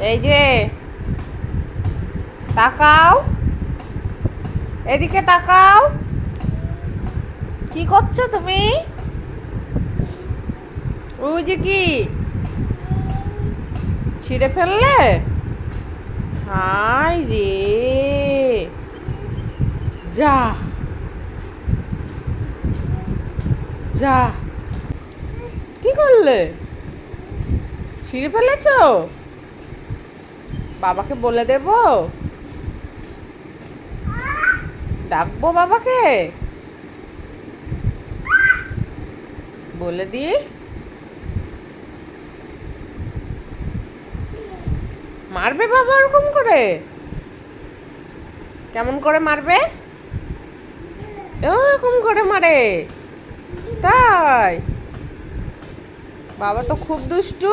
এই যে, তাকাও। এদিকে তাকাও। কি করছ তুমি? ওই যে কি? ছিঁড়ে ফেললে? হাই রে। যা। যা। কি করলে? ছিঁড়ে ফেলেছো? বাবাকে বলে দেব? ডাকবো বাবাকে? বলে দি মারবে বাবা ওরকম করে? কেমন করে মারবে? এরকম করে মারে। তাই? বাবা তো খুব দুষ্টু।